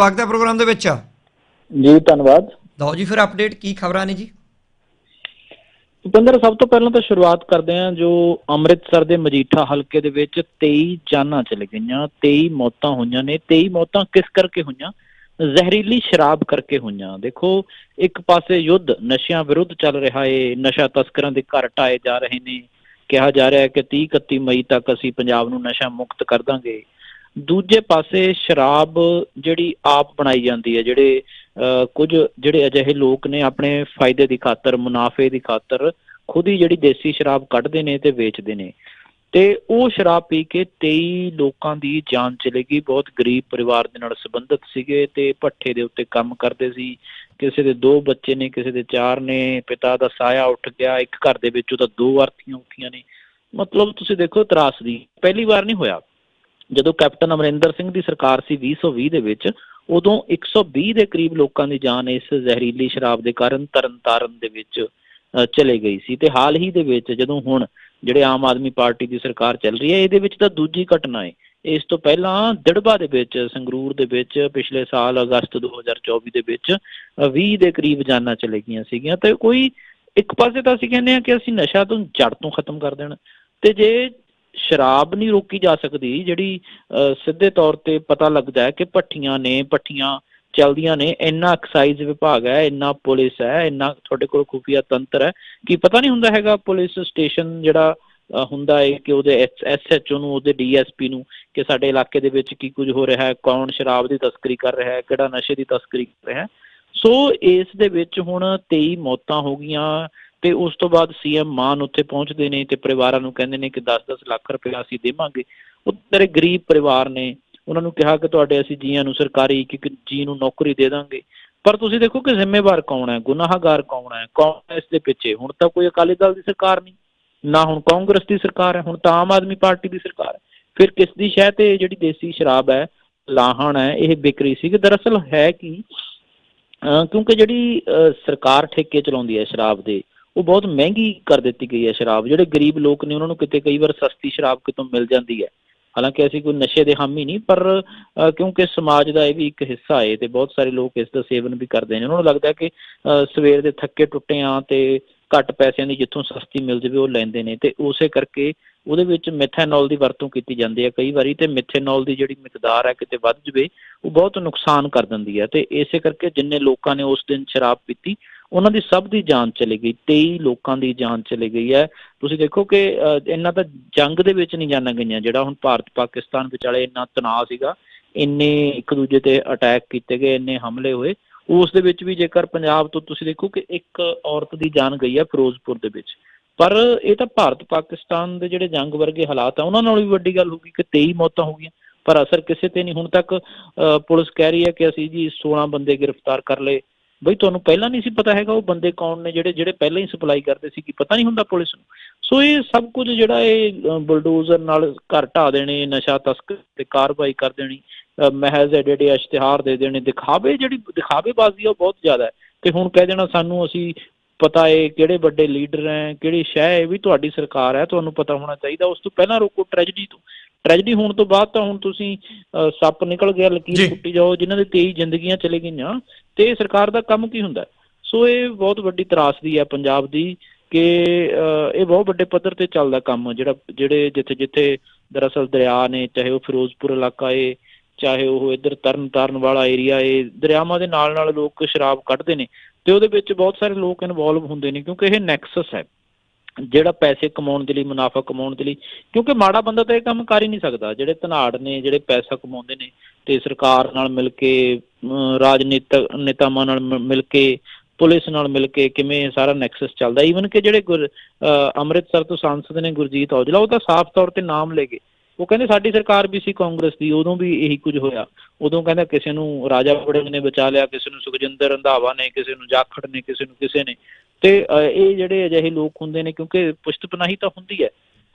ਸਵਾਗਤ ਹੈ ਪ੍ਰੋਗਰਾਮ ਦੇ ਵਿੱਚ। ਜੀ ਧੰਨਵਾਦ। ਲਓ ਜੀ ਫਿਰ ਅਪਡੇਟ ਕੀ ਖਬਰਾਂ ਨੇ ਜੀ? ਭੁਪਿੰਦਰ ਸਭ ਤੋਂ ਪਹਿਲਾਂ ਤਾਂ ਸ਼ੁਰੂਆਤ ਕਰਦੇ ਹਾਂ ਜੋ ਅੰਮ੍ਰਿਤਸਰ ਦੇ ਮਜੀਠਾ ਹਲਕੇ ਦੇ ਵਿੱਚ 23 ਜਾਨਾਂ ਚਲੇ ਗਈਆਂ 23 ਮੌਤਾਂ ਹੋਈਆਂ ਨੇ। 23 ਮੌਤਾਂ ਕਿਸ ਕਰਕੇ ਹੋਈਆਂ? ਜ਼ਹਿਰੀਲੀ ਸ਼ਰਾਬ ਕਰਕੇ ਹੋਈਆਂ। ਦੇਖੋ ਇੱਕ ਪਾਸੇ ਯੁੱਧ ਨਸ਼ਿਆਂ ਵਿਰੁੱਧ ਚੱਲ ਰਿਹਾ ਏ ਨਸ਼ਾ ਤਸਕਰਾਂ ਦੇ ਘਰ ਢਾਏ ਜਾ ਰਹੇ ਨੇ। ਕਿਹਾ ਜਾ ਰਿਹਾ ਹੈ ਕਿ 30 31 ਮਈ ਤੱਕ ਅਸੀਂ ਪੰਜਾਬ ਨੂੰ ਨਸ਼ਾ ਮੁਕਤ ਕਰ ਦਾਂਗੇ। ਦੂਜੇ ਪਾਸੇ ਸ਼ਰਾਬ ਜਿਹੜੀ ਆਪ ਬਣਾਈ ਜਾਂਦੀ ਹੈ ਜਿਹੜੇ ਅਹ, ਕੁਝ ਜਿਹੜੇ ਅਜਿਹੇ ਲੋਕ ਨੇ ਆਪਣੇ ਫਾਇਦੇ ਦੀ ਖਾਤਰ ਮੁਨਾਫੇ ਦੀ ਖਾਤਰ ਖੁਦ ਹੀ ਜਿਹੜੀ ਦੇਸੀ ਸ਼ਰਾਬ ਕੱਢਦੇ ਨੇ ਤੇ ਵੇਚਦੇ ਨੇ। ਤੇ ਉਹ ਸ਼ਰਾਬ ਪੀ ਕੇ 23 ਲੋਕਾਂ ਦੀ ਜਾਨ ਚਲੇਗੀ ਬਹੁਤ ਗਰੀਬ ਪਰਿਵਾਰ ਦੇ ਨਾਲ ਸੰਬੰਧਿਤ ਸੀਗੇ ਤੇ ਭੱਠੇ ਦੇ ਉੱਤੇ ਕੰਮ ਕਰਦੇ ਸੀ। ਕਿਸੇ ਦੇ ਦੋ ਬੱਚੇ ਨੇ ਕਿਸੇ ਦੇ ਚਾਰ ਨੇ। ਪਿਤਾ ਦਾ ਸਾਇਆ ਉੱਠ ਗਿਆ। ਇੱਕ ਘਰ ਦੇ ਵਿੱਚੋਂ ਤਾਂ ਦੋ ਆਰਥੀਆਂ ਉੱਠੀਆਂ ਨੇ। ਮਤਲਬ ਤੁਸੀਂ ਦੇਖੋ ਤਰਾਸਦੀ। ਪਹਿਲੀ ਵਾਰ ਨਹੀਂ ਹੋਇਆ। ਜਦੋਂ ਕੈਪਟਨ ਅਮਰਿੰਦਰ ਸਿੰਘ ਦੀ ਸਰਕਾਰ ਸੀ 2020 ਦੇ ਵਿੱਚ ਉਦੋਂ 120 ਦੇ ਕਰੀਬ ਲੋਕਾਂ ਦੀ ਜਾਨ ਇਸ ਜ਼ਹਿਰੀਲੀ ਸ਼ਰਾਬ ਦੇ ਕਾਰਨ ਤਰਨਤਾਰਨ ਦੇ ਵਿੱਚ ਚਲੇ ਗਈ ਸੀ। ਤੇ ਹਾਲ ਹੀ ਦੇ ਵਿੱਚ ਜਦੋਂ ਹੁਣ ਜਿਹੜੇ ਆਮ ਆਦਮੀ ਪਾਰਟੀ ਦੀ ਸਰਕਾਰ ਚੱਲ ਰਹੀ ਹੈ ਇਹਦੇ ਵਿੱਚ ਤਾਂ ਦੂਜੀ ਘਟਨਾ ਹੈ ਇਸ ਤੋਂ ਪਹਿਲਾਂ ਦਿੜਬਾ ਦੇ ਵਿੱਚ ਸੰਗਰੂਰ ਦੇ ਵਿੱਚ ਪਿਛਲੇ ਸਾਲ ਅਗਸਤ 2024 ਦੇ ਵਿੱਚ ਅ, 20 ਦੇ ਕਰੀਬ ਜਾਨਾਂ ਚਲੇ ਗਈਆਂ ਸੀਗੀਆਂ। ਤੇ ਕੋਈ ਇੱਕ ਪਾਸੇ ਤਾਂ ਅਸੀਂ ਕਹਿੰਦੇ ਆ ਕਿ ਅਸੀਂ ਨਸ਼ਾ ਤੋਂ ਜੜ ਤੋਂ ਖਤਮ ਕਰ ਦੇਣਾ। ਤੇ ਜੇ ਸ਼ਰਾਬ ਨਹੀਂ ਰੋਕੀ ਜਾ ਸਕਦੀ, ਜਿਹੜੀ ਸਿੱਧੇ ਤੌਰ ਤੇ ਪਤਾ ਲੱਗਦਾ ਹੈ ਕਿ ਭੱਠੀਆਂ ਨੇ, ਭੱਠੀਆਂ ਚੱਲਦੀਆਂ ਨੇ, ਇੰਨਾ ਐਕਸਾਈਜ਼ ਵਿਭਾਗ ਹੈ, ਇੰਨਾ ਪੁਲਿਸ ਹੈ, ਇੰਨਾ ਤੁਹਾਡੇ ਕੋਲ ਖੁਫੀਆ ਤੰਤਰ ਹੈ ਕਿ ਪਤਾ ਨਹੀਂ ਹੁੰਦਾ ਹੈਗਾ ਪੁਲਿਸ ਸਟੇਸ਼ਨ ਜਿਹੜਾ ਹੁੰਦਾ ਹੈ ਕਿ ਉਹਦੇ ਐਸਐਚਓ ਨੂੰ, ਉਹਦੇ ਡੀਐਸਪੀ ਨੂੰ ਕਿ ਸਾਡੇ ਇਲਾਕੇ ਦੇ ਵਿੱਚ ਕੀ ਕੁਝ ਹੋ ਰਿਹਾ ਹੈ, ਕੌਣ ਸ਼ਰਾਬ ਦੀ ਤਸਕਰੀ ਕਰ ਰਿਹਾ ਹੈ, ਕਿਹੜਾ ਨਸ਼ੇ ਦੀ ਤਸਕਰੀ ਕਰ ਰਿਹਾ ਹੈ। ਸੋ ਇਸ ਦੇ ਵਿੱਚ ਹੁਣ 23 ਮੌਤਾਂ ਹੋ ਗਈਆਂ ਤੇ ਉਸ ਤੋਂ ਬਾਅਦ ਸੀਐਮ ਮਾਨ ਉੱਥੇ ਪਹੁੰਚਦੇ ਨੇ ਤੇ ਪਰਿਵਾਰਾਂ ਨੂੰ ਕਹਿੰਦੇ ਨੇ ਕਿ 10-10 ਲੱਖ ਰੁਪਏ ਅਸੀਂ ਦੇਵਾਂਗੇ। ਉਹ ਤੇਰੇ ਗਰੀਬ ਪਰਿਵਾਰ ਨੇ, ਉਹਨਾਂ ਨੂੰ ਕਿਹਾ ਕਿ ਤੁਹਾਡੇ ਅਸੀਂ ਜੀਆਂ ਨੂੰ ਸਰਕਾਰੀ ਇੱਕ ਜੀ ਨੂੰ ਨੌਕਰੀ ਦੇ ਦਾਂਗੇ। ਪਰ ਤੁਸੀਂ ਦੇਖੋ ਕਿ ਜ਼ਿੰਮੇਵਾਰ ਕੌਣ ਹੈ, ਗੁਨਾਹਗਾਰ ਕੌਣ ਹੈ, ਕੌਣ ਇਸ ਦੇ ਪਿੱਛੇ? ਹੁਣ ਤਾਂ ਕੋਈ ਅਕਾਲੀ ਦਲ ਦੀ ਸਰਕਾਰ ਨਹੀਂ, ਨਾ ਹੁਣ ਕਾਂਗਰਸ ਦੀ ਸਰਕਾਰ ਹੈ, ਹੁਣ ਤਾਂ ਆਮ ਆਦਮੀ ਪਾਰਟੀ ਦੀ ਸਰਕਾਰ ਹੈ। ਫਿਰ ਕਿਸ ਦੀ ਸ਼ਹਿ ਤੇ ਜਿਹੜੀ ਦੇਸੀ ਸ਼ਰਾਬ ਹੈ, ਲਾਹਣ ਹੈ, ਇਹ ਵਿਕ ਰਹੀ ਸੀ ਕਿ ਦਰਅਸਲ ਹੈ ਕਿ? ਕਿਉਂਕਿ ਜਿਹੜੀ ਸਰਕਾਰ ਠੇਕੇ ਚਲਾਉਂਦੀ ਹੈ ਸ਼ਰਾਬ ਦੇ, ਉਹ ਬਹੁਤ ਮਹਿੰਗੀ ਕਰ ਦਿੱਤੀ ਗਈ ਹੈ ਸ਼ਰਾਬ। ਜਿਹੜੇ ਗਰੀਬ ਲੋਕ ਨੇ, ਉਹਨਾਂ ਨੂੰ ਕਿਤੇ ਕਈ ਵਾਰ ਸਸਤੀ ਸ਼ਰਾਬ ਕਿਤੋਂ ਮਿਲ ਜਾਂਦੀ ਹੈ। ਹਾਲਾਂਕਿ ਅਸੀਂ ਕੋਈ ਨਸ਼ੇ ਦੇ ਹਾਮੀ ਨਹੀਂ, ਪਰ ਕਿਉਂਕਿ ਸਮਾਜ ਦਾ ਇਹ ਵੀ ਇੱਕ ਹਿੱਸਾ ਹੈ ਤੇ ਬਹੁਤ ਸਾਰੇ ਲੋਕ ਇਸ ਦਾ ਸੇਵਨ ਵੀ ਕਰਦੇ ਨੇ। ਉਹਨਾਂ ਨੂੰ ਲੱਗਦਾ ਕਿ, ਅਹ ਸਵੇਰ ਦੇ ਥੱਕੇ ਟੁੱਟੇ ਆ ਤੇ ਘੱਟ ਪੈਸਿਆਂ ਦੀ ਜਿੱਥੋਂ ਸਸਤੀ ਮਿਲ ਜਾਵੇ ਉਹ ਲੈਂਦੇ ਨੇ ਤੇ ਉਸੇ ਕਰਕੇ ਉਹਦੇ ਵਿੱਚ ਮਿਥੈਨੋਲ ਦੀ ਵਰਤੋਂ ਕੀਤੀ ਜਾਂਦੀ ਹੈ ਕਈ ਵਾਰੀ ਤੇ ਮਿਥੈਨੋਲ ਦੀ ਜਿਹੜੀ ਮਿਕਦਾਰ ਹੈ ਕਿਤੇ ਵੱਧ ਜਵੇ ਉਹ ਬਹੁਤ ਨੁਕਸਾਨ ਕਰ ਦਿੰਦੀ ਹੈ ਤੇ ਇਸੇ ਕਰਕੇ ਜਿੰਨੇ ਲੋਕਾਂ ਨੇ ਉਸ ਦਿਨ ਸ਼ਰਾਬ ਪੀਤੀ ਉਹਨਾਂ ਦੀ ਸਭ ਦੀ ਜਾਨ ਚਲੀ ਗਈ 23 ਲੋਕਾਂ ਦੀ ਜਾਨ ਚਲੀ ਗਈ ਹੈ। ਤੁਸੀਂ ਦੇਖੋ ਕਿ ਅਹ, ਇੰਨਾ ਤਾਂ ਜੰਗ ਦੇ ਵਿੱਚ ਨਹੀਂ ਜਾਨਾਂ ਗਈਆਂ ਜਿਹੜਾ ਹੁਣ ਭਾਰਤ ਪਾਕਿਸਤਾਨ ਵਿਚਾਲੇ ਇੰਨਾ ਤਣਾਅ ਸੀਗਾ ਇੰਨੇ ਇੱਕ ਦੂਜੇ ਤੇ ਅਟੈਕ ਕੀਤੇ ਗਏ ਇੰਨੇ ਹਮਲੇ ਹੋਏ ਉਸ ਦੇ ਵਿੱਚ ਵੀ ਜੇਕਰ ਪੰਜਾਬ ਤੋਂ ਤੁਸੀਂ ਦੇਖੋ ਕਿ ਇੱਕ ਔਰਤ ਦੀ ਜਾਨ ਗਈ ਹੈ ਫਿਰੋਜ਼ਪੁਰ ਦੇ ਵਿੱਚ। ਪਰ ਇਹ ਤਾਂ ਭਾਰਤ ਪਾਕਿਸਤਾਨ ਦੇ ਜਿਹੜੇ ਜੰਗ ਵਰਗੇ ਹਾਲਾਤ ਆ, ਉਹਨਾਂ ਨਾਲ ਵੀ ਵੱਡੀ ਗੱਲ ਹੋ ਗਈ ਕਿ 23 ਮੌਤਾਂ ਹੋ ਗਈਆਂ। ਪਰ ਅਸਰ ਕਿਸੇ ਤੇ ਨਹੀਂ। ਹੁਣ ਤੱਕ ਪੁਲਿਸ ਕਹਿ ਰਹੀ ਹੈ ਕਿ ਅਸੀਂ ਜੀ 16 ਬੰਦੇ ਗ੍ਰਿਫਤਾਰ ਕਰ ਲਏ। ਬਈ ਤੁਹਾਨੂੰ ਪਹਿਲਾਂ ਨਹੀਂ ਸੀ ਪਤਾ ਹੈਗਾ ਉਹ ਬੰਦੇ ਕੌਣ ਨੇ, ਜਿਹੜੇ ਜਿਹੜੇ ਪਹਿਲਾਂ ਹੀ ਸਪਲਾਈ ਕਰਦੇ ਸੀ ਕਿ ਪਤਾ ਨਹੀਂ ਹੁੰਦਾ ਪੁਲਿਸ ਨੂੰ। ਸੋ ਇਹ ਸਭ ਕੁਝ ਜਿਹੜਾ ਇਹ ਬਲਡੋਜ਼ਰ ਨਾਲ ਘਰ ਢਾ ਦੇਣੇ, ਨਸ਼ਾ ਤਸਕਰ ਤੇ ਕਾਰਵਾਈ ਕਰ ਦੇਣੀ ਮਹਿਜ਼ ਐਡੇ ਐਡੇ ਇਸ਼ਤਿਹਾਰ ਦੇ ਦੇਣੇ ਦਿਖਾਵੇ ਜਿਹੜੀ ਦਿਖਾਵੇਬਾਜ਼ੀ ਉਹ ਬਹੁਤ ਜ਼ਿਆਦਾ ਹੈ ਤੇ ਹੁਣ ਕਹਿ ਦੇਣਾ ਸਾਨੂੰ ਅਸੀਂ ਪਤਾ ਏ ਕਿਹੜੇ ਵੱਡੇ ਲੀਡਰ ਹੈ ਕਿਹੜੀ ਸ਼ਹਿ ਹੈ ਵੀ ਤੁਹਾਡੀ ਸਰਕਾਰ ਹੈ ਤੁਹਾਨੂੰ ਪਤਾ ਹੋਣਾ ਚਾਹੀਦਾ ਉਸ ਤੋਂ ਪਹਿਲਾਂ ਰੋਕੋ ਟ੍ਰੈਜਡੀ ਤੋਂ ਟ੍ਰੈਜਡੀ ਹੋਣ ਤੋਂ ਬਾਅਦ ਤਾਂ ਹੁਣ ਤੁਸੀਂ ਸੱਪ ਨਿਕਲ ਗਿਆ ਲਕੀਰ। ਕੁੱਟੀ ਜਾਓ ਜਿਨ੍ਹਾਂ ਦੇ 23 ਜ਼ਿੰਦਗੀਆਂ ਚਲੇ ਗਈਆਂ ਤੇ ਸਰਕਾਰ ਦਾ ਕੰਮ ਕੀ ਹੁੰਦਾ? ਸੋ ਇਹ ਬਹੁਤ ਵੱਡੀ ਤਰਾਸਦੀ ਹੈ ਪੰਜਾਬ ਦੀ ਕਿ ਇਹ ਬਹੁਤ ਵੱਡੇ ਪੱਧਰ ਤੇ ਚੱਲਦਾ ਕੰਮ ਜਿਹੜਾ ਜਿਹੜੇ ਜਿੱਥੇ ਜਿੱਥੇ ਦਰਅਸਲ ਦਰਿਆ ਨੇ ਚਾਹੇ ਉਹ ਫਿਰੋਜ਼ਪੁਰ ਇਲਾਕਾ ਏ ਚਾਹੇ ਉਹ ਇੱਧਰ ਤਰਨ ਤਾਰਨ ਵਾਲਾ ਏਰੀਆ ਏ ਦਰਿਆਵਾਂ ਦੇ ਨਾਲ ਨਾਲ ਲੋਕ ਸ਼ਰਾਬ ਕੱਢਦੇ ਨੇ ਤੇ ਉਹਦੇ ਵਿੱਚ ਬਹੁਤ ਸਾਰੇ ਲੋਕ ਇਨਵੋਲਵ ਹੁੰਦੇ ਨੇ ਕਿਉਂਕਿ ਇਹ ਨੈਕਸਸ ਹੈ ਜਿਹੜਾ ਪੈਸੇ ਕਮਾਉਣ ਦੇ ਲਈ ਮੁਨਾਫਾ ਕਮਾਉਣ ਦੇ ਲਈ ਕਿਉਂਕਿ ਮਾੜਾ ਬੰਦਾ ਤਾਂ ਇਹ ਕੰਮ ਕਰ ਹੀ ਨਹੀਂ ਸਕਦਾ ਜਿਹੜੇ ਧਨਾੜ ਨੇ ਜਿਹੜੇ ਪੈਸਾ ਕਮਾਉਂਦੇ ਨੇ ਤੇ ਸਰਕਾਰ ਨਾਲ ਮਿਲ ਕੇ ਅਮ, ਰਾਜਨੀਤਿਕ ਨੇਤਾਵਾਂ ਨਾਲ ਮਿਲ ਕੇ ਪੁਲਿਸ ਨਾਲ ਮਿਲ ਕੇ ਕਿਵੇਂ ਸਾਰਾ ਨੈਕਸਸ ਚੱਲਦਾ ਈਵਨ ਕਿ ਜਿਹੜੇ ਗੁਰ- ਅ, ਅੰਮ੍ਰਿਤਸਰ ਤੋਂ ਸਾਂਸਦ ਨੇ ਗੁਰਜੀਤ ਔਜਲਾ ਉਹ ਤਾਂ ਸਾਫ਼ ਤੌਰ ਤੇ ਨਾਮ ਲੈ ਗਏ। ਉਹ ਕਹਿੰਦੇ ਸਾਡੀ ਸਰਕਾਰ ਵੀ ਸੀ ਕਾਂਗਰਸ ਦੀ, ਉਦੋਂ ਵੀ ਇਹੀ ਕੁਝ ਹੋਇਆ। ਉਦੋਂ ਕਹਿੰਦਾ ਕਿਸੇ ਨੂੰ ਰਾਜਾ ਵੜਿੰਗ ਨੇ ਬਚਾ ਲਿਆ, ਕਿਸੇ ਨੂੰ ਸੁਖਜਿੰਦਰ ਰੰਧਾਵਾ ਨੇ, ਕਿਸੇ ਨੂੰ ਜਾਖੜ ਨੇ, ਕਿਸੇ ਨੂੰ ਕਿਸੇ ਨੇ। ਤੇ ਇਹ ਜਿਹੜੇ ਅਜਿਹੇ ਲੋਕ ਹੁੰਦੇ ਨੇ, ਕਿਉਂਕਿ ਪੁਸ਼ਤਪਨਾਹੀ ਤਾਂ ਹੁੰਦੀ ਹੈ,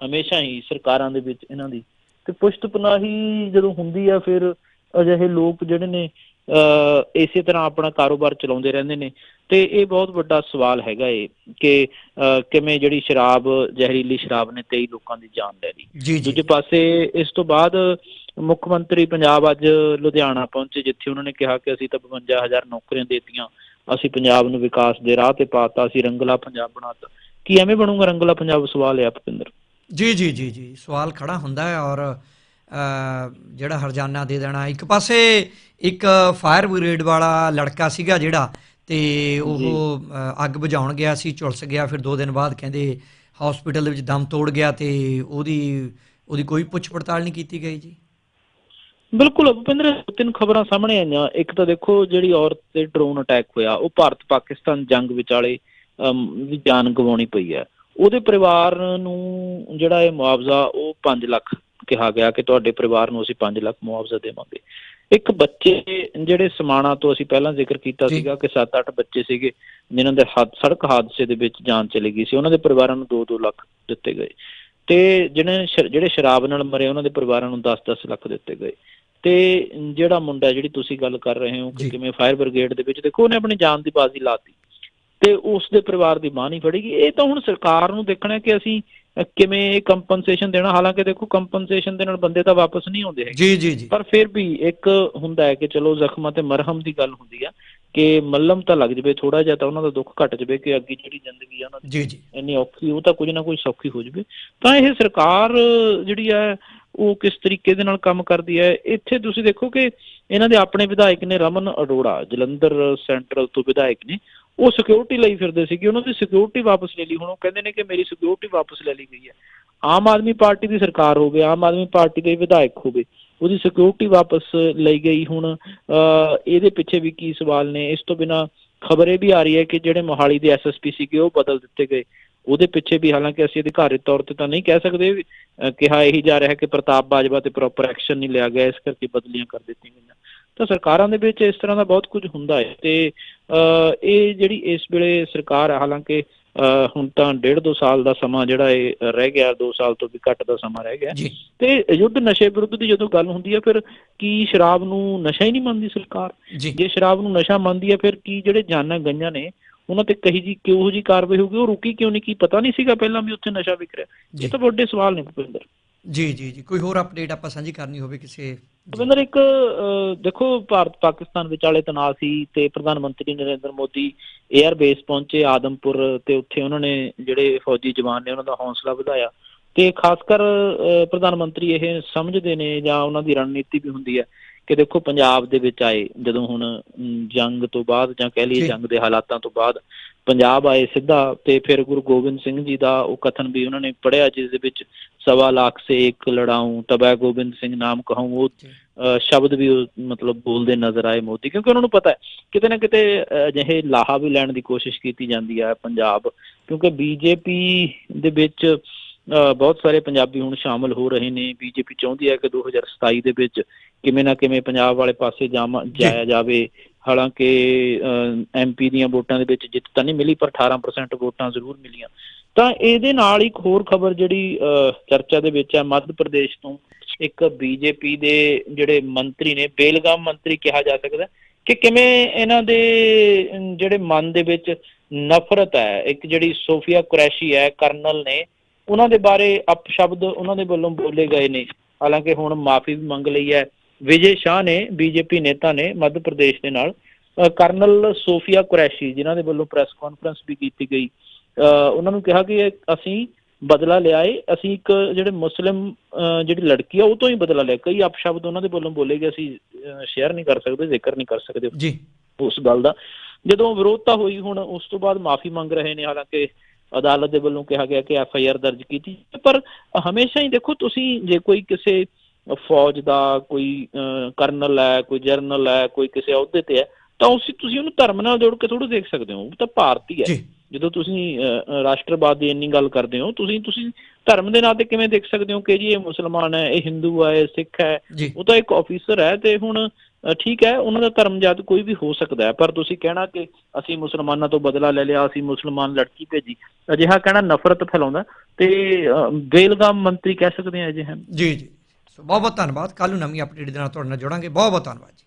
ਹਮੇਸ਼ਾ ਹੀ ਸਰਕਾਰਾਂ ਦੇ ਵਿੱਚ ਇਹਨਾਂ ਦੀ। ਤੇ ਪੁਸ਼ਤਪਨਾਹੀ ਜਦੋਂ ਹੁੰਦੀ ਆ, ਫਿਰ ਅਜਿਹੇ ਲੋਕ ਜਿਹੜੇ ਨੇ ਇਸੇ ਤਰ੍ਹਾਂ ਆਪਣਾ ਕਾਰੋਬਾਰ ਚਲਾਉਂਦੇ ਰਹਿੰਦੇ ਨੇ। ਤੇ ਇਹ ਬਹੁਤ ਵੱਡਾ ਸਵਾਲ ਹੈਗਾ ਏ ਕਿ ਕਿਵੇਂ ਜਿਹੜੀ ਸ਼ਰਾਬ ਜ਼ਹਿਰੀਲੀ ਸ਼ਰਾਬ ਨੇ 23 ਲੋਕਾਂ ਦੀ ਜਾਨ ਲੈ ਲਈ। ਦੂਜੇ ਪਾਸੇ ਇਸ ਤੋਂ ਬਾਅਦ ਮੁੱਖ ਮੰਤਰੀ ਪੰਜਾਬ ਅੱਜ ਲੁਧਿਆਣਾ ਪਹੁੰਚੇ ਜਿੱਥੇ ਉਹਨਾਂ ਨੇ ਕਿਹਾ ਕਿ ਅਸੀਂ ਤਾਂ 52000 ਨੌਕਰੀਆਂ ਦੇਤੀਆਂ ਅਸੀਂ ਪੰਜਾਬ ਨੂੰ ਵਿਕਾਸ ਦੇ ਰਾਹ ਤੇ ਪਾਤਾ ਅਸੀਂ ਰੰਗਲਾ ਪੰਜਾਬ ਬਣਾਤਾ ਕੀ ਐਵੇਂ ਬਣੂਗਾ ਰੰਗਲਾ ਪੰਜਾਬ? ਸਵਾਲ ਹੈ ਭੁਪਿੰਦਰ ਜੀ ਜੀ ਜੀ ਜੀ। ਸਵਾਲ ਖੜਾ ਹੁੰਦਾ ਹੈ ਔਰ ਜਿਹੜਾ ਹਰਜਾਨਾ ਦੇ ਦੇਣਾ। ਇੱਕ ਪਾਸੇ ਇੱਕ ਫਾਇਰ ਬ੍ਰਿਗੇਡ ਵਾਲਾ ਲੜਕਾ ਸੀਗਾ ਜਿਹੜਾ ਤੇ ਉਹ ਅੱਗ ਬੁਝਾਉਣ ਗਿਆ ਸੀ ਝੁਲਸ ਗਿਆ ਫਿਰ 2 ਦਿਨ ਬਾਅਦ ਕਹਿੰਦੇ ਹਸਪੀਟਲ ਦੇ ਵਿੱਚ ਦਮ ਤੋੜ ਗਿਆ ਤੇ ਉਹਦੀ ਉਹਦੀ ਕੋਈ ਪੁੱਛ ਪੜਤਾਲ ਨਹੀਂ ਕੀਤੀ ਗਈ ਜੀ। ਬਿਲਕੁਲ ਭੁਪਿੰਦਰ ਤਿੰਨ ਖਬਰਾਂ ਸਾਹਮਣੇ ਆਈਆਂ। ਇੱਕ ਤਾਂ ਦੇਖੋ ਜਿਹੜੀ ਔਰਤ ਤੇ ਡਰੋਨ ਅਟੈਕ ਹੋਇਆ ਉਹ ਭਾਰਤ ਪਾਕਿਸਤਾਨ ਜੰਗ ਵਿਚਾਲੇ ਦੀ ਜਾਨ ਗਵਾਉਣੀ ਪਈ ਹੈ। ਉਹਦੇ ਪਰਿਵਾਰ ਨੂੰ ਜਿਹੜਾ ਇਹ ਮੁਆਵਜ਼ਾ ਉਹ 5 ਲੱਖ ਕਿਹਾ ਗਿਆ ਕਿ ਤੁਹਾਡੇ ਪਰਿਵਾਰ ਨੂੰ ਅਸੀਂ 5 ਲੱਖ ਮੁਆਵਜ਼ਾ ਦੇਵਾਂਗੇ। ਇੱਕ ਬੱਚੇ ਜਿਹੜੇ ਸਮਾਣਾ ਤੋਂ ਅਸੀਂ ਪਹਿਲਾਂ ਜ਼ਿਕਰ ਕੀਤਾ। ਸੀਗਾ ਕਿ 7-8 ਬੱਚੇ ਸੀਗੇ ਜਿਨ੍ਹਾਂ ਦੇ ਹਾਦ- ਸੜਕ ਹਾਦਸੇ ਦੇ ਵਿੱਚ ਜਾਨ ਚਲੀ ਗਈ ਸੀ ਉਹਨਾਂ ਦੇ ਪਰਿਵਾਰਾਂ ਨੂੰ 2-2 ਲੱਖ ਦਿੱਤੇ ਗਏ। ਤੇ ਜਿਹੜੇ ਜਿਹੜੇ ਸ਼ਰਾਬ ਨਾਲ ਮਰੇ ਉਹਨਾਂ ਦੇ ਪਰਿਵਾਰਾਂ ਨੂੰ 10-10 ਲੱਖ ਦਿੱਤੇ ਗਏ। ਤੇ ਜਿਹੜਾ ਮੁੰਡਾ ਜਿਹੜੀ ਤੁਸੀਂ ਗੱਲ ਕਰ ਰਹੇ ਹੋ ਕਿ। ਕਿਵੇਂ ਫਾਇਰ ਬ੍ਰਿਗੇਡ ਦੇ ਵਿੱਚ ਦੇਖੋ ਉਹਨੇ ਆਪਣੀ ਜਾਨ ਦੀ ਬਾਜ਼ੀ ਲਾਤੀ। ਤੇ ਉਸ ਦੇ ਪਰਿਵਾਰ ਦੀ ਬਾਂਹ ਨਹੀਂ ਫੜੇਗੀ। ਇਹ ਤਾਂ ਹੁਣ ਸਰਕਾਰ ਨੂੰ ਦੇਖਣਾ ਹੈ ਕਿ ਅਸੀਂ ਕਿਵੇਂ ਇਹ ਕੰਪਨਸੇਸ਼ਨ ਦੇਣਾ? ਹਾਲਾਂਕਿ ਦੇਖੋ ਕੰਪਨਸੇਸ਼ਨ ਦੇ ਨਾਲ ਬੰਦੇ ਤਾਂ ਵਾਪਸ ਨਹੀਂ ਆਉਂਦੇ ਹੈਗੇ। ਜੀ ਜੀ ਜੀ। ਪਰ ਫਿਰ ਵੀ ਇੱਕ ਹੁੰਦਾ ਹੈ ਕਿ ਚਲੋ ਜ਼ਖਮਾਂ ਤੇ ਮਰਹਮ ਦੀ ਗੱਲ ਹੁੰਦੀ ਆ ਕਿ ਮੱਲਮ ਤਾਂ ਲੱਗ ਜਵੇ ਥੋੜਾ ਜਿਹਾ ਤਾਂ ਉਹਨਾਂ ਦਾ ਦੁੱਖ ਘਟ ਜਵੇ ਕਿ ਅੱਗੇ ਜਿਹੜੀ ਜ਼ਿੰਦਗੀ ਆ ਉਹਨਾਂ ਦੀ ਜੀ ਜੀ। ਇੰਨੀ ਔਖੀ ਉਹ ਤਾਂ ਕੁਝ ਨਾ ਕੁਝ ਸੌਖੀ ਹੋ ਜਵੇ। ਤਾਂ ਇਹ ਸਰਕਾਰ ਜਿਹੜੀ ਹੈ ਉਹ ਕਿਸ ਤਰੀਕੇ ਦੇ ਨਾਲ ਕੰਮ ਕਰਦੀ ਹੈ? ਇੱਥੇ ਤੁਸੀਂ ਦੇਖੋ ਕਿ ਇਹਨਾਂ ਦੇ ਆਪਣੇ ਵਿਧਾਇਕ ਨੇ ਰਮਨ ਅਰੋੜਾ ਜਲੰਧਰ ਸੈਂਟਰਲ ਤੋਂ ਵਿਧਾਇਕ ਨੇ। ਉਹ ਸਿਕਿਉਰਿਟੀ ਲਈ ਫਿਰਦੇ ਸੀ ਕਿ ਉਹਨਾਂ ਦੀ ਸਿਕਿਉਰਿਟੀ ਵਾਪਸ ਲੈ ਲਈ। ਹੁਣ ਉਹ ਕਹਿੰਦੇ ਨੇ ਕਿ ਮੇਰੀ ਸਿਕਿਉਰਿਟੀ ਵਾਪਸ ਲੈ ਲਈ ਗਈ ਹੈ। ਆਮ ਆਦਮੀ ਪਾਰਟੀ ਦੀ ਸਰਕਾਰ ਹੋਵੇ, ਆਮ ਆਦਮੀ ਪਾਰਟੀ ਦੇ ਵਿਧਾਇਕ ਹੋਵੇ, ਉਹਦੀ ਸਿਕਿਉਰਿਟੀ ਵਾਪਸ ਲਈ ਗਈ। ਹੁਣ ਇਹਦੇ ਪਿੱਛੇ ਵੀ ਕੀ ਸਵਾਲ ਨੇ? ਇਸ ਤੋਂ ਬਿਨਾ ਖਬਰ ਇਹ ਵੀ ਆ ਰਹੀ ਹੈ ਕਿ ਜਿਹੜੇ ਮੋਹਾਲੀ ਦੇ ਐਸਐਸਪੀ ਸੀਗੇ, ਉਹ ਬਦਲ ਦਿੱਤੇ ਗਏ। ਉਹਦੇ ਪਿੱਛੇ ਵੀ ਹਾਲਾਂਕਿ ਅਸੀਂ ਅਧਿਕਾਰਿਤ ਤੌਰ ਤੇ ਤਾਂ ਨਹੀਂ ਕਹਿ ਸਕਦੇ ਕਿਹਾ ਇਹੀ ਜਾ ਰਿਹਾ ਕਿ ਪ੍ਰਤਾਪ ਬਾਜਵਾ ਤੇ ਪ੍ਰੋਪਰ ਐਕਸ਼ਨ ਨਹੀਂ ਲਿਆ ਗਿਆ। ਇਸ ਕਰਕੇ ਬਦਲੀਆਂ ਕਰ ਦਿੱਤੀਆਂ ਗਈਆਂ। ਤਾਂ ਸਰਕਾਰਾਂ ਦੇ ਵਿੱਚ ਇਸ ਤਰ੍ਹਾਂ ਦਾ ਬਹੁਤ ਕੁਝ ਹੁੰਦਾ ਹੈ ਤੇ ਇਹ ਜਿਹੜੀ ਇਸ ਵੇਲੇ ਸਰਕਾਰ ਹੈ ਹਾਲਾਂਕਿ ਹੁਣ ਤਾਂ ਡੇਢ ਦੋ ਸਾਲ ਦਾ ਸਮਾਂ ਜਿਹੜਾ ਇਹ ਰਹਿ ਗਿਆ 2 ਸਾਲ ਤੋਂ ਵੀ ਘੱਟ ਦਾ ਸਮਾਂ ਰਹਿ ਗਿਆ। ਤੇ ਯੁੱਧ ਨਸ਼ੇ ਵਿਰੁੱਧ ਦੀ ਜਦੋਂ ਗੱਲ ਹੁੰਦੀ ਹੈ ਫਿਰ ਕੀ ਸ਼ਰਾਬ ਨੂੰ ਨਸ਼ਾ ਹੀ ਨਹੀਂ ਮੰਨਦੀ ਸਰਕਾਰ? ਜੀ। ਸ਼ਰਾਬ ਨੂੰ ਨਸ਼ਾ ਮੰਨਦੀ ਹੈ ਫਿਰ ਕੀ ਜਿਹੜੇ ਜਾਨਾਂ ਗਈਆਂ ਨੇ ਉਹਨਾਂ ਤੇ ਕਹੀ ਜੀ ਕਿਹੋ ਜੀ ਕਾਰਵਾਈ ਹੋਊਗੀ? ਉਹ ਰੁਕੀ ਕਿਉਂ ਨਹੀਂ? ਕੀ ਪਤਾ ਨਹੀਂ ਸੀਗਾ ਪਹਿਲਾਂ ਵੀ ਉੱਥੇ ਨਸ਼ਾ ਵਿਕ ਰਿਹਾ। ਇਹ ਤਾਂ ਵੱਡੇ ਸਵਾਲ ਨੇ ਭੁਪਿੰਦਰ। ਜੀ ਜੀ ਜੀ। ਕੋਈ ਹੋਰ ਅਪਡੇਟ ਆਪਾਂ ਸਾਂਝੀ ਕਰਨੀ ਹੋਵੇ ਕਿਸੇ ਭੁਪਿੰਦਰ ਇੱਕ ਦੇਖੋ ਭਾਰਤ ਪਾਕਿਸਤਾਨ ਵਿਚਾਲੇ ਤਣਾਅ ਸੀ ਤੇ ਪ੍ਰਧਾਨ ਮੰਤਰੀ ਨਰਿੰਦਰ ਮੋਦੀ 에ਅਰ ਬੇਸ ਪਹੁੰਚੇ ਆਦਮਪੁਰ ਤੇ ਉੱਥੇ ਉਹਨਾਂ ਨੇ ਜਿਹੜੇ ਫੌਜੀ ਜਵਾਨ ਨੇ ਉਹਨਾਂ ਦਾ ਹੌਸਲਾ ਵਧਾਇਆ ਤੇ ਖਾਸ ਕਰ ਪ੍ਰਧਾਨ ਮੰਤਰੀ ਇਹ ਸਮਝਦੇ ਨੇ ਜਾਂ ਉਹਨਾਂ ਦੀ ਰਣਨੀਤੀ ਵੀ ਹੁੰਦੀ ਹੈ ਕਿ ਦੇਖੋ ਪੰਜਾਬ ਦੇ ਵਿੱਚ ਆਏ ਜਦੋਂ ਹੁਣ ਜੰਗ ਤੋਂ ਬਾਅਦ ਜਾਂ ਕਹਿ ਲਈਏ। ਜੰਗ ਦੇ ਹਾਲਾਤਾਂ ਤੋਂ ਬਾਅਦ ਪੰਜਾਬ ਆਏ ਸਿੱਧਾ ਤੇ ਫਿਰ ਗੁਰੂ ਗੋਬਿੰਦ ਸਿੰਘ ਜੀ ਦਾ ਉਹ ਕਥਨ ਵੀ ਉਹਨਾਂ ਨੇ ਪੜਿਆ ਜਿਸ ਦੇ ਵਿੱਚ ਸਵਾ ਲੱਖ ਸੇ ਇੱਕ ਲੜਾਊਂ ਤਬੈ ਗੋਬਿੰਦ ਸਿੰਘ ਨਾਮ ਕਹੂੰ ਉਹ ਸ਼ਬਦ ਵੀ ਮਤਲਬ ਬੋਲਦੇ ਨਜ਼ਰ ਆਏ ਮੋਦੀ ਕਿਉਂਕਿ ਉਹਨਾਂ ਨੂੰ ਪਤਾ ਹੈ ਕਿਤੇ ਨਾ ਕਿਤੇ ਅਜਿਹੇ ਲਾਹਾ ਵੀ ਲੈਣ ਦੀ ਕੋਸ਼ਿਸ਼ ਕੀਤੀ ਜਾਂਦੀ ਹੈ ਪੰਜਾਬ ਕਿਉਂਕਿ ਬੀਜੇਪੀ ਦੇ ਵਿੱਚ ਬਹੁਤ ਸਾਰੇ ਪੰਜਾਬੀ ਹੁਣ ਸ਼ਾਮਲ ਹੋ ਰਹੇ ਨੇ ਬੀਜੇਪੀ ਚਾਹੁੰਦੀ ਹੈ ਕਿ 2027 ਦੇ ਵਿੱਚ ਕਿਵੇਂ ਨਾ ਕਿਵੇਂ ਪੰਜਾਬ ਵਾਲੇ ਪਾਸੇ ਜਾਇਆ ਜਾਵੇ ਹਾਲਾਂਕਿ ਐਮਪੀ ਦੀਆਂ ਵੋਟਾਂ ਦੇ ਵਿੱਚ ਜਿੱਤ ਤਾਂ ਨਹੀਂ ਮਿਲੀ ਪਰ 18% ਵੋਟਾਂ ਜ਼ਰੂਰ ਮਿਲੀਆਂ। ਤਾਂ ਇਹਦੇ ਨਾਲ ਇੱਕ ਹੋਰ ਖਬਰ ਜਿਹੜੀ ਅ, ਚਰਚਾ ਦੇ ਵਿੱਚ ਹੈ ਮੱਧ ਪ੍ਰਦੇਸ਼ ਤੋਂ ਇੱਕ ਬੀਜੇਪੀ ਦੇ ਜਿਹੜੇ ਮੰਤਰੀ ਨੇ ਬੇਲਗਾਮ ਮੰਤਰੀ ਕਿਹਾ ਜਾ ਸਕਦਾ ਕਿ ਕਿਵੇਂ ਇਹਨਾਂ ਦੇ ਜਿਹੜੇ ਮਨ ਦੇ ਵਿੱਚ ਨਫ਼ਰਤ ਹੈ ਇੱਕ ਜਿਹੜੀ ਸੋਫੀਆ ਕੁਰੈਸ਼ੀ ਹੈ ਕਰਨਲ ਨੇ ਉਹਨਾਂ ਦੇ ਬਾਰੇ ਅਪਸ਼ਬਦ ਉਹਨਾਂ ਦੇ ਵੱਲੋਂ ਬੋਲੇ ਗਏ ਨੇ। ਹਾਲਾਂਕਿ ਹੁਣ ਮਾਫੀ ਵੀ ਮੰਗ ਲਈ ਹੈ। ਵਿਜੇ ਸ਼ਾਹ ਨੇ ਬੀਜੇਪੀ ਨੇਤਾ ਨੇ ਮੱਧ ਪ੍ਰਦੇਸ਼ ਦੇ ਨਾਲ ਕਰਨਲ ਸੋਫੀਆ ਕੁਰੈਸ਼ੀ ਜਿਨ੍ਹਾਂ ਦੇ ਵੱਲੋਂ ਪ੍ਰੈਸ ਕਾਨਫਰੰਸ ਵੀ ਕੀਤੀ ਗਈ ਉਹਨਾਂ ਨੂੰ ਕਿਹਾ ਕਿ ਅਸੀਂ ਬਦਲਾ ਲਿਆ ਏ ਅਸੀਂ ਇੱਕ ਜਿਹੜੇ ਮੁਸਲਿਮ ਜਿਹੜੀ ਲੜਕੀ ਆ ਉਹ ਤੋਂ ਹੀ ਬਦਲਾ ਲਿਆ। ਕਈ ਅਪਸ਼ਬਦ ਉਹਨਾਂ ਦੇ ਵੱਲੋਂ ਬੋਲੇ ਗਏ ਅਸੀਂ ਸ਼ੇਅਰ ਨਹੀਂ ਕਰ ਸਕਦੇ ਜ਼ਿਕਰ ਨਹੀਂ ਕਰ ਸਕਦੇ ਜੀ। ਉਸ ਗੱਲ ਦਾ। ਜਦੋਂ ਵਿਰੋਧਤਾ ਹੋਈ ਹੁਣ ਉਸ ਤੋਂ ਬਾਅਦ ਮਾਫੀ ਮੰਗ ਰਹੇ ਨੇ ਹਾਲਾਂਕਿ ਅਦਾਲਤ ਦੇ ਵੱਲੋਂ ਕਿਹਾ ਗਿਆ ਕਿ ਐਫ ਆਈ ਆਰ ਦਰਜ ਕੀਤੀ ਪਰ ਹਮੇਸ਼ਾ ਹੀ ਦੇਖੋ ਤੁਸੀਂ ਜੇ ਕੋਈ ਕਿਸੇ ਫੌਜ ਦਾ ਕੋਈ ਕਰਨਲ ਹੈ ਕੋਈ ਜਰਨਲ ਹੈ ਕੋਈ ਕਿਸੇ ਅਹੁਦੇ ਤੇ ਹੈ ਤਾਂ ਉਸ ਤੁਸੀਂ ਉਹਨੂੰ ਧਰਮ ਨਾਲ ਜੋੜ ਕੇ ਥੋੜਾ ਦੇਖ ਸਕਦੇ ਹੋ ਉਹ ਤਾਂ ਭਾਰਤੀ ਹੈ। ਜਦੋਂ ਤੁਸੀਂ ਰਾਸ਼ਟਰਵਾਦ ਦੀ ਇੰਨੀ ਗੱਲ ਕਰਦੇ ਹੋ ਤੁਸੀਂ ਤੁਸੀਂ ਧਰਮ ਦੇ ਨਾਂ ਤੇ ਕਿਵੇਂ ਦੇਖ ਸਕਦੇ ਹੋ ਕਿ ਜੀ ਇਹ ਮੁਸਲਮਾਨ ਹੈ ਇਹ ਹਿੰਦੂ ਹੈ ਇਹ ਸਿੱਖ ਹੈ? ਉਹ ਤਾਂ ਇੱਕ ਆਫੀਸਰ ਹੈ ਤੇ ਹੁਣ ਠੀਕ ਹੈ ਉਹਨਾਂ ਦਾ ਧਰਮ ਜਾਤ ਕੋਈ ਵੀ ਹੋ ਸਕਦਾ ਹੈ ਪਰ ਤੁਸੀਂ ਕਹਿਣਾ ਕਿ ਅਸੀਂ ਮੁਸਲਮਾਨਾਂ ਤੋਂ ਬਦਲਾ ਲੈ ਲਿਆ ਅਸੀਂ ਮੁਸਲਮਾਨ ਲੜਕੀ ਭੇਜੀ ਅਜਿਹਾ ਕਹਿਣਾ ਨਫ਼ਰਤ ਫੈਲਾਉਂਦਾ ਤੇ ਬੇਲਗਾਮ ਮੰਤਰੀ ਕਹਿ ਸਕਦੇ ਆ ਅਜਿਹਾ। ਜੀ ਜੀ। ਸੋ ਬਹੁਤ ਬਹੁਤ ਧੰਨਵਾਦ। ਕੱਲ ਨੂੰ ਨਵੀਂ ਅਪਡੇਟ ਦੇ ਨਾਲ ਤੁਹਾਡੇ ਨਾਲ ਜੁੜਾਂਗੇ। ਬਹੁਤ ਬਹੁਤ ਧੰਨਵਾਦ ਜੀ।